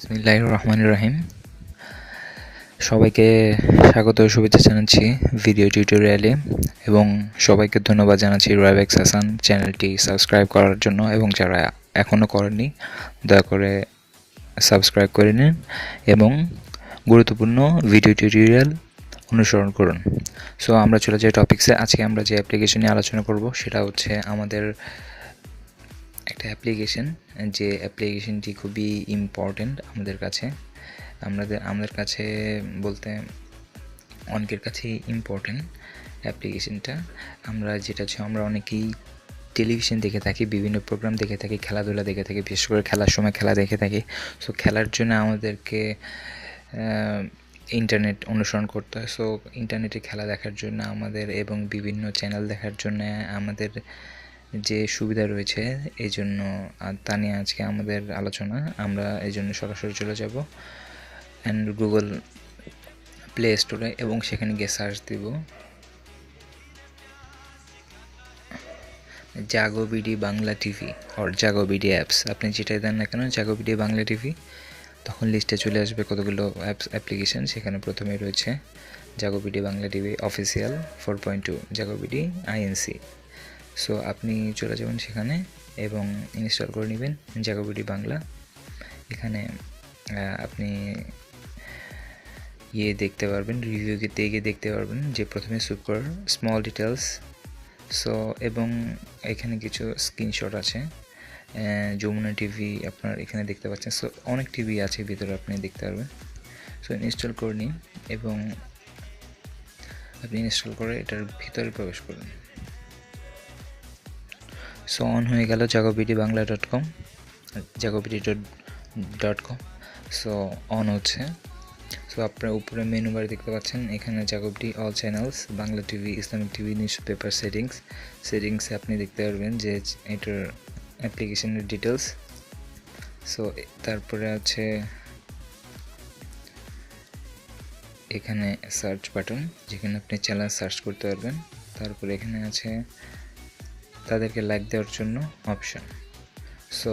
বিসমিল্লাহ রহমান রহিম। সবাইকে স্বাগত শুভেচ্ছা জানাচ্ছি ভিডিও টিউটোরিয়ালে এবং সবাইকে ধন্যবাদ জানাচ্ছি রাইবেক্স হাসান চ্যানেলটি সাবস্ক্রাইব করার জন্য এবং যারা এখনও করেননি, দয়া করে সাবস্ক্রাইব করে নিন এবং গুরুত্বপূর্ণ ভিডিও টিউটোরিয়াল অনুসরণ করুন। সো আমরা চলে যাই টপিক্সে। আজকে আমরা যে অ্যাপ্লিকেশন নিয়ে আলোচনা করব, সেটা হচ্ছে আমাদের একটা অ্যাপ্লিকেশন যে অ্যাপ্লিকেশনটি খুবই ইম্পর্ট্যান্ট আমাদের কাছে। আমাদের আমাদের কাছে বলতে অনেকের কাছেই ইম্পর্ট্যান্ট অ্যাপ্লিকেশনটা আমরা যেটা হচ্ছে, আমরা অনেকেই টেলিভিশন দেখে থাকি, বিভিন্ন প্রোগ্রাম দেখে থাকি, খেলাধুলা দেখে থাকি, বিশেষ করে খেলার সময় খেলা দেখে থাকি। সো খেলার জন্য আমাদেরকে ইন্টারনেট অনুসরণ করতে হয়। সো ইন্টারনেটে খেলা দেখার জন্য আমাদের এবং বিভিন্ন চ্যানেল দেখার জন্য আমাদের যে সুবিধা রয়েছে, এই জন্য তা নিয়ে আজকে আমাদের আলোচনা। আমরা এই জন্য সরাসরি চলে যাব অ্যান্ড গুগল প্লে স্টোরে এবং সেখানে গিয়ে সার্চ দিব। Jago BD Bangla TV or Jago BD apps আপনি যেটাই দেন না কেন জাগো বিডি বাংলা টিভি তখন লিস্টে চলে আসবে কতগুলো অ্যাপস অ্যাপ্লিকেশান সেখানে প্রথমে রয়েছে Jago BD Bangla TV official four point two Jago BD INC so আপনি চলে যাবেন সেখানে এবং ইনস্টল করে নেবেন জাগোবিডি বাংলা। এখানে আপনি ইয়ে দেখতে পারবেন রিভিউ গিয়ে দেখতে পারবেন যে প্রথমে সুপার স্মল ডিটেলস সো এবং এখানে কিছু স্ক্রিনশট আছে। যমুনা টিভি আপনার এখানে দেখতে পাচ্ছেন। সো অনেক টিভি আছে ভিতরে আপনি দেখতে পারবেন। সো ইনস্টল করে নিন এবং আপনি ইনস্টল করে এটার ভিতরে প্রবেশ করুন। সো অন হয়ে গেল Jago BD Bangla dot com Jago BD dot dot com so on হচ্ছে। সো আপনার উপরে মেনু বার দেখতে পাচ্ছেন, এখানে Jago BD all channels Bangla TV Islamic TV news paper settings সেটিংসে আপনি দেখতে পারবেন যে এটার অ্যাপ্লিকেশনের ডিটেলস সো তারপরে আছে এখানে সার্চ বাটন যেখানে আপনি চ্যানেল সার্চ করতে পারবেন। তারপরে এখানে আছে তাদেরকে লাইক দেওয়ার জন্য অপশন সো